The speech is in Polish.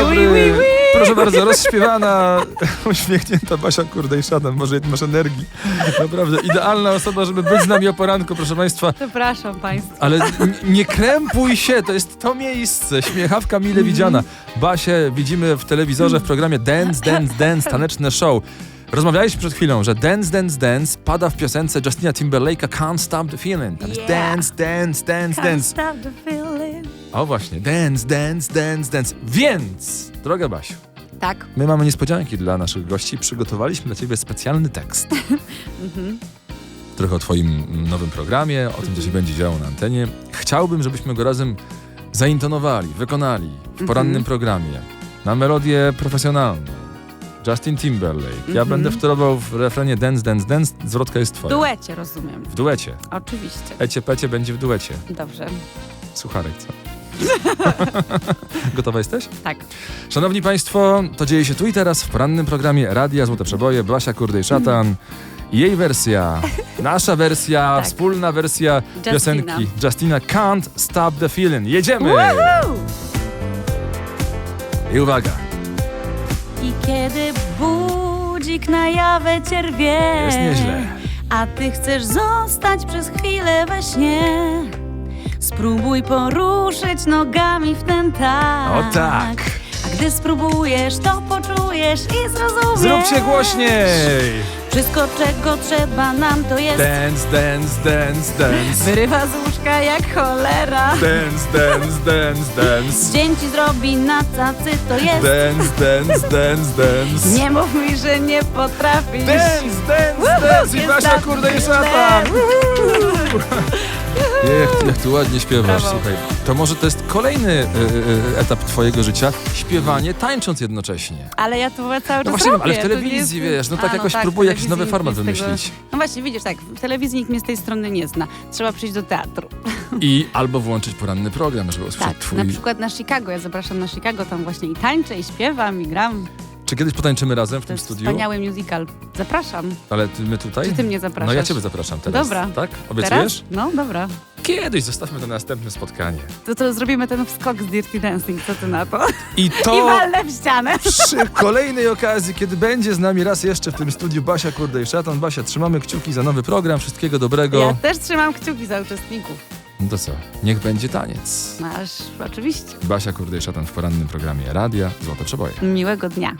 Dobry. oui. Proszę bardzo, rozśpiewana, uśmiechnięta Basia Kurde i Szatan. Może masz energii. Naprawdę, idealna osoba, żeby być z nami o poranku, proszę Państwa. Przepraszam Państwa. Ale nie krępuj się, to jest to miejsce. Śmiechawka mile Mhm. widziana. Basię widzimy w telewizorze w programie Dance, Dance, Dance, taneczne show. Rozmawialiśmy przed chwilą, że Dance, Dance, Dance pada w piosence Justina Timberlake'a Can't Stop the Feeling. Tam jest Yeah. dance, dance, dance, Can't dance. stop the feeling. O właśnie, dance, dance, dance, dance. Więc, droga Basiu, Tak. my mamy niespodzianki dla naszych gości. Przygotowaliśmy dla ciebie specjalny tekst. Mhm. Trochę o twoim nowym programie, o tym, co się będzie działo na antenie. Chciałbym, żebyśmy go razem zaintonowali, wykonali w porannym Mhm. programie na melodię profesjonalną. Justin Timberlake. Ja Mhm. będę wtorował w refrenie Dance, Dance, Dance. Zwrotka jest W twoja. duecie, rozumiem. W duecie. Oczywiście. Ecie Pecie będzie w duecie. Dobrze. Sucharek, co? Gotowa jesteś? Tak. Szanowni Państwo, to dzieje się tu i teraz w porannym programie Radia Złote Przeboje, Basia Kurdej Szatan. Jej wersja, nasza wersja, Tak. wspólna wersja Justina. piosenki Justina Can't Stop the Feeling. Jedziemy! Woohoo! I uwaga, I kiedy budzik na jawę cierwie jest nieźle. A ty chcesz zostać przez chwilę we śnie Spróbuj poruszyć nogami w ten tak O tak. A gdy spróbujesz, to poczujesz i zrozumiesz Zróbcie głośniej! Wszystko, czego trzeba nam, to jest Dance, dance, dance, dance. Wyrywa z łóżka jak cholera Dance, dance, dance, dance. Dzień ci zrobi na tacy, to jest Dance, dance, dance, dance. Nie mów mi, że nie potrafisz Dance, dance, Woohoo, dance i jest Basia tak kurde i źle. szatan. Jak, jak ty ładnie śpiewasz, Brawo. słuchaj. To może to jest kolejny y, y, etap twojego życia, śpiewanie tańcząc jednocześnie. Ale ja to cały czas No właśnie, robię. ale w to telewizji, jest- wiesz, no tak A, jakoś w próbuję jakiś telewizji nowy format nikt mnie z tego- wymyślić. No właśnie, widzisz, tak, w telewizji nikt mnie z tej strony nie zna. Trzeba przyjść do teatru. I albo włączyć poranny program, żeby usłyszeć Tak, twój... na przykład na Chicago. Ja zapraszam na Chicago, tam właśnie i tańczę, i śpiewam, i gram. Czy kiedyś potańczymy razem w To tym jest studiu? wspaniały musical. Zapraszam. Ale ty, my tutaj? Czy ty mnie zapraszasz? No ja ciebie zapraszam teraz. Dobra. Tak? Teraz? Obiecujesz? No, dobra. Kiedyś zostawmy to na następne spotkanie. To, to zrobimy ten wskok z Dirty Dancing, co ty na to? I I to walnę w ścianę. przy kolejnej okazji, kiedy będzie z nami raz jeszcze w tym studiu Basia Kurde i Szatan. Basia, trzymamy kciuki za nowy program. Wszystkiego dobrego. Ja też trzymam kciuki za uczestników. No to co? Niech będzie taniec. Masz, oczywiście. Basia Kurde i Szatan w porannym programie Radia Złote Przeboje. Miłego dnia.